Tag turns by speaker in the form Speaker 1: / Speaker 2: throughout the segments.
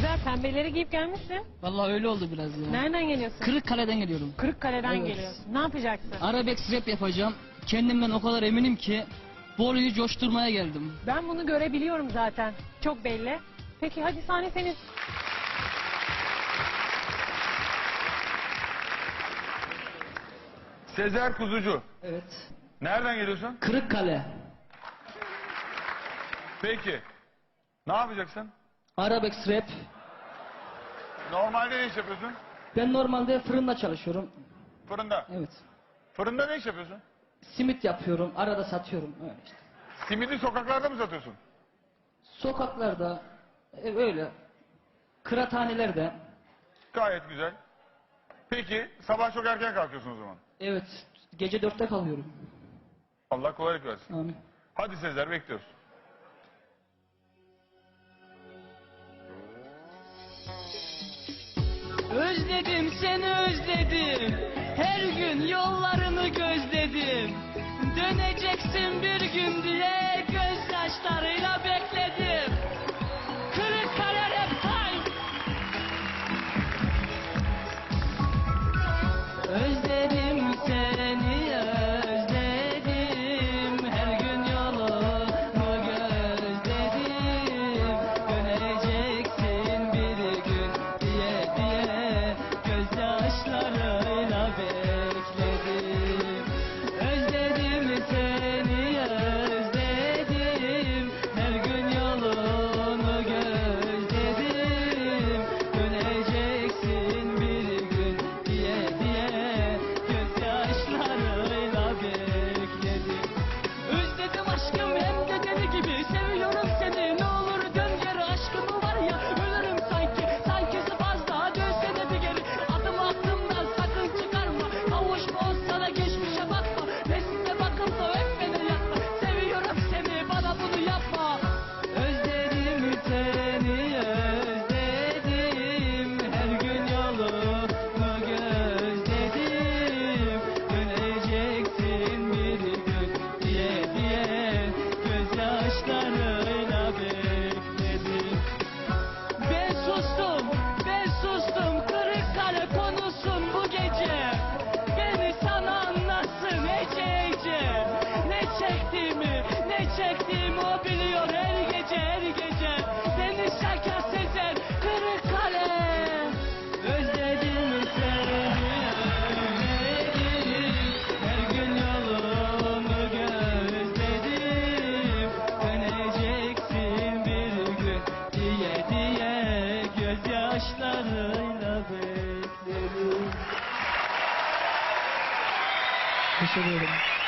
Speaker 1: Sezer pembeleri giyip gelmişsin.
Speaker 2: Vallahi öyle oldu biraz ya.
Speaker 1: Nereden geliyorsun?
Speaker 2: Kırıkkale'den geliyorum.
Speaker 1: Kırıkkale'den
Speaker 2: Evet.
Speaker 1: geliyorsun. Ne yapacaksın?
Speaker 2: Arabesk rap yapacağım. Kendimden o kadar eminim ki Bolu'yu coşturmaya geldim.
Speaker 1: Ben bunu görebiliyorum zaten. Çok belli. Peki hadi sahne senin.
Speaker 3: Sezer Kuzucu.
Speaker 2: Evet.
Speaker 3: Nereden geliyorsun?
Speaker 2: Kırıkkale.
Speaker 3: Peki. Ne yapacaksın?
Speaker 2: Arabesk rap.
Speaker 3: Normalde ne iş yapıyorsun?
Speaker 2: Ben normalde fırında çalışıyorum.
Speaker 3: Fırında.
Speaker 2: Evet.
Speaker 3: Fırında ne iş yapıyorsun?
Speaker 2: Simit yapıyorum. Arada satıyorum. Öyle işte.
Speaker 3: Simidi sokaklarda mı satıyorsun?
Speaker 2: Sokaklarda e, öyle. Kıraathanelerde.
Speaker 3: Gayet güzel. Peki sabah çok erken kalkıyorsun o zaman.
Speaker 2: Evet. Gece dörtte kalıyorum.
Speaker 3: Allah kolaylık versin.
Speaker 2: Amin.
Speaker 3: Hadi Sezer bekliyoruz.
Speaker 2: Özledim seni özledim. Her gün yollarını gözledim. Döneceksin bir gün diye Gözyaşlarıyla bekledim ne çektiğimi o biliyor her gece her gece. Deniz Şaka Sezer Kırıkkale Özledim seni özledim. Her gün yolunu gözledim. Döneceksin bir gün diye diye Gözyaşlarıyla bekledim. Teşekkür ederim.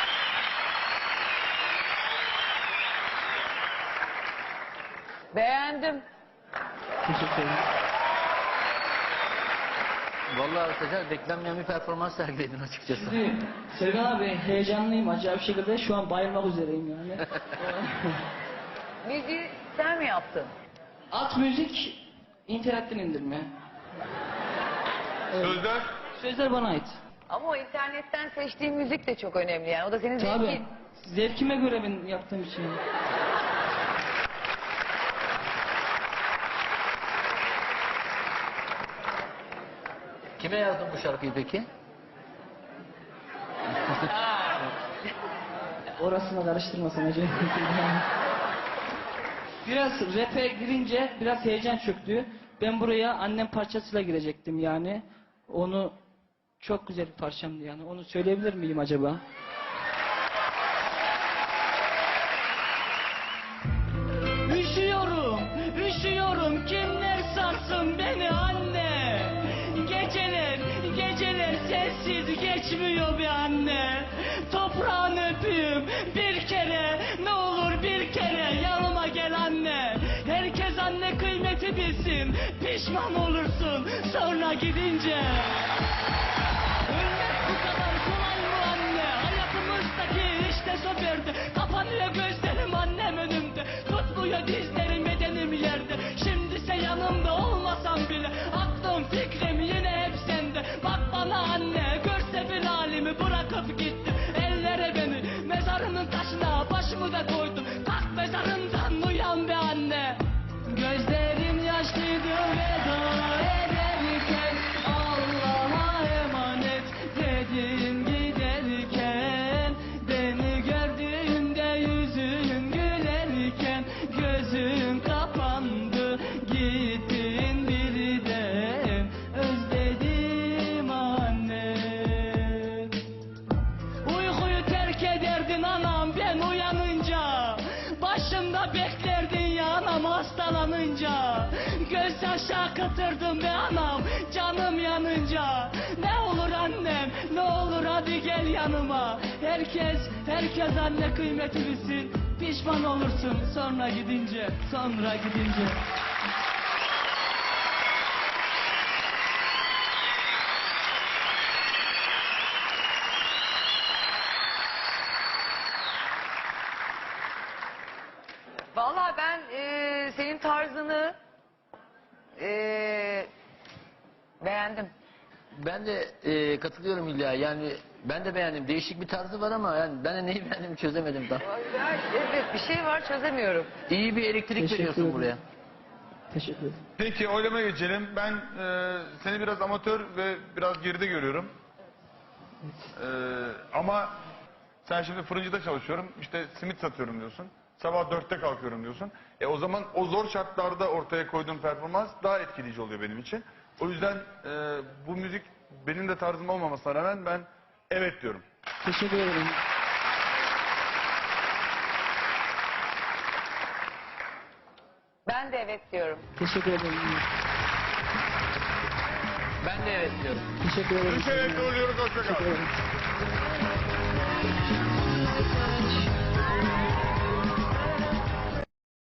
Speaker 4: Beğendim.
Speaker 2: Teşekkür ederim.
Speaker 5: Vallahi Sezer beklenmeyen bir performans sergiledin açıkçası.
Speaker 2: Şimdi Serkan abi heyecanlıyım acayip bir şekilde şu an bayılmak üzereyim yani.
Speaker 4: Müziği sen mi yaptın?
Speaker 2: At müzik internetten indirme.
Speaker 3: Sözler?
Speaker 2: Sözler bana ait.
Speaker 4: Ama o internetten seçtiğin müzik de çok önemli yani. O da senin
Speaker 2: Tabii.
Speaker 4: zevkin.
Speaker 2: Zevkime göre ben yaptığım için.
Speaker 5: Kime yazdın bu şarkıyı peki?
Speaker 2: Orasına karıştırmasın hacı. biraz rap'e girince biraz heyecan çöktü. Ben buraya annem parçasıyla girecektim yani. Onu çok güzel bir parçamdı yani. Onu söyleyebilir miyim acaba? Geçmiyor bir anne. Toprağını öpeyim bir kere, ne olur bir kere yanıma gel anne. Herkes anne kıymeti bilsin, pişman olursun sonra gidince. Ölmek bu kadar kolay mı anne? Hayatımızdaki işte soferde Kapanıyor gözlerim annem önümde. Tutmuyor dizlerim bedenim yerde. Şimdise yanımda olmasam bile Aklım fikrim Guys. Hastalanınca Göz yaşı akıtırdım be anam canım yanınca. Ne olur annem ne olur hadi gel yanıma. Herkes herkes anne kıymeti bilsin Pişman olursun sonra gidince sonra gidince.
Speaker 4: Vallahi ben e, senin tarzını e, beğendim.
Speaker 5: Ben de e, katılıyorum Hülya. Yani ben de beğendim. Değişik bir tarzı var ama yani ben de neyi beğendim çözemedim tam.
Speaker 4: Evet bir şey var çözemiyorum.
Speaker 5: İyi bir elektrik veriyorsun buraya.
Speaker 6: Teşekkür ederim.
Speaker 3: Peki oylamaya geçelim. Ben e, seni biraz amatör ve biraz geride görüyorum. E, ama sen şimdi fırıncıda çalışıyorum. İşte simit satıyorum diyorsun. Sabah dörtte kalkıyorum diyorsun. E o zaman o zor şartlarda ortaya koyduğun performans daha etkileyici oluyor benim için. O yüzden e, bu müzik benim de tarzım olmamasına rağmen ben evet diyorum.
Speaker 6: Teşekkür ederim.
Speaker 4: Ben de evet diyorum.
Speaker 6: Teşekkür ederim.
Speaker 5: Ben de evet diyorum.
Speaker 6: Teşekkür ederim.
Speaker 3: Üç evet doğru diyoruz. Hoşça kal.
Speaker 6: Teşekkür ederim.